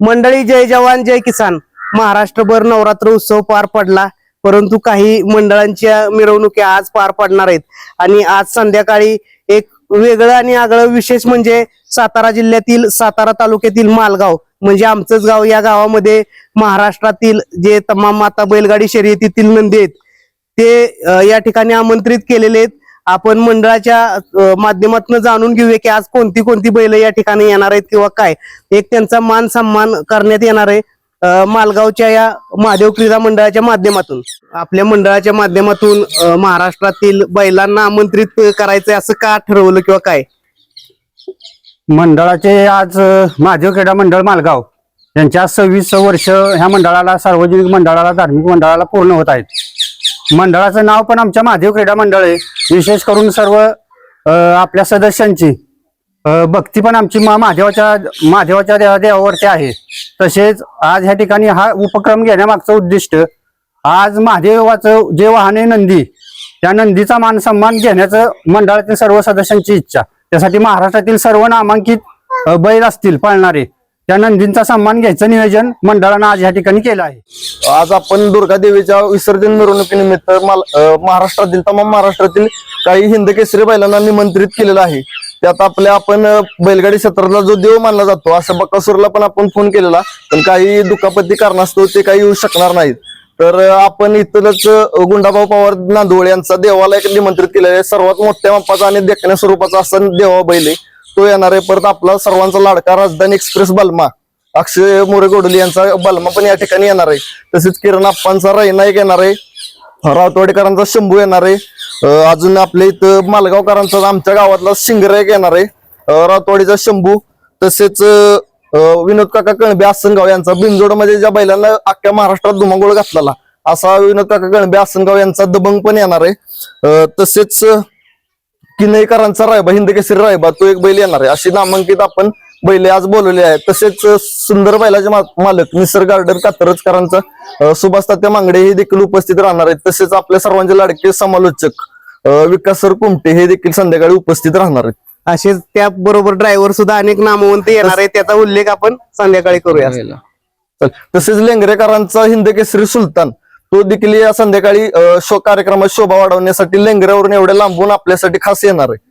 मंडळी जय जवान जय किसान. महाराष्ट्रभर नवरात्र उत्सव पार पडला परंतु काही मंडळांच्या मिरवणुकी आज पार पडणार आहेत. आणि आज संध्याकाळी एक वेगळं आणि आगळं विशेष म्हणजे सातारा जिल्ह्यातील सातारा तालुक्यातील मालगाव म्हणजे आमचंच गाव या गावामध्ये महाराष्ट्रातील जे तमाम माता बैलगाडी शर्यतीतील नंदी आहेत ते या ठिकाणी आमंत्रित केलेले आहेत. आपण मंडळाच्या माध्यमातून जाणून घेऊया की आज कोणती कोणती बैल या ठिकाणी येणार आहेत किंवा काय. एक त्यांचा मान सन्मान करण्यात येणार आहे मालगावच्या या महादेव क्रीडा मंडळाच्या माध्यमातून. आपल्या मंडळाच्या माध्यमातून महाराष्ट्रातील बैलांना आमंत्रित करायचंय असं का ठरवलं किंवा काय? मंडळाचे आज महादेव क्रीडा मंडळ मालगाव यांच्या सव्वीस वर्ष ह्या मंडळाला सार्वजनिक मंडळाला धार्मिक मंडळाला पूर्ण होत आहेत. मंडळाचं नाव पण आमच्या महादेव क्रीडा मंडळ आहे. विशेष करून सर्व आपल्या सदस्यांची. भक्ती पण आमची मा- महादेवाच्या महादेवाच्या देवा देवावरती आहे. तसेच आज ह्या ठिकाणी हा उपक्रम घेण्यामागचं उद्दिष्ट आज महादेवाचं जे वाहन आहे नंदी त्या नंदीचा मान सन्मान घेण्याचं मंडळातील सर्व सदस्यांची इच्छा. त्यासाठी महाराष्ट्रातील सर्व नामांकित बैल असतील पाळणारे. त्या नंदींचा सन्मान घ्यायचं नियोजन मंडळानं आज या ठिकाणी केलं आहे. आज आपण दुर्गा देवीच्या विसर्जन मिरवणुकीनिमित्त माल- महाराष्ट्रातील तमाम महाराष्ट्रातील काही हिंद केसरी बैलांना निमंत्रित केलेलं आहे. त्यात आपल्या आपण बैलगाडी क्षेत्रातला जो देव मानला जातो असं बकासूरला पण आपण फोन केलेला पण काही दुखापती कारणास्तव ते काही येऊ शकणार नाहीत. तर आपण इथलच गुंडाभाऊ पवार नांदवळ यांचा देवाला एक निमंत्रित केलेला आहे. सर्वात मोठ्या मापाचा आणि देखण्या स्वरूपाचा असा देवा बैल आहे. तो येणार आहे परत आपला सर्वांचा लाडका राजधानी एक्सप्रेस बलमा. अक्षय मोरे गोडली यांचा बलमा पण या ठिकाणी येणार आहे. तसेच किरण आप्पांचा रैनायक येणार आहे. रावतवाडेकरांचा शंभू येणार आहे. अजून आपल्या इथं मालगावकरांचा आमच्या गावातला शिंगरायक येणार आहे. रातवाडीचा रावतवाडीचा शंभू. तसेच विनोद काका कणबे आसनगाव यांचा बिंजोडमध्ये ज्या बैलांना अख्ख्या महाराष्ट्रात धुमागोळ घातलेला असा विनोद काका कणबे आसनगाव यांचा दबंग पण येणार आहे. तसेच किनईकरांचा रायबा हिंद केसरी रायबा तो एक बैल येणार आहे. अशी नामांकित आपण बैल आज बोलवले आहेत. तसेच सुंदर बैलाचे मालक निसर्ग गार्डन कात्रजकरांचा सुभाष तात्या मांगडे हे देखील उपस्थित राहणार आहेत. तसेच आपल्या सर्वांचे लाडके समालोचक विकास सर कुमटे हे देखील संध्याकाळी उपस्थित राहणार आहेत. असेच त्या बरोबर ड्रायव्हर सुद्धा अनेक नामवंत येणार आहेत. त्याचा उल्लेख आपण संध्याकाळी करूया. तसेच लेंगरेकरांचा हिंद केसरी सुलतान तो देखील या संध्याकाळी शो कार्यक्रमात शोभा वाढवण्यासाठी लेंगऱ्यावरून एवढ्या लांबून आपल्यासाठी खास येणार आहे.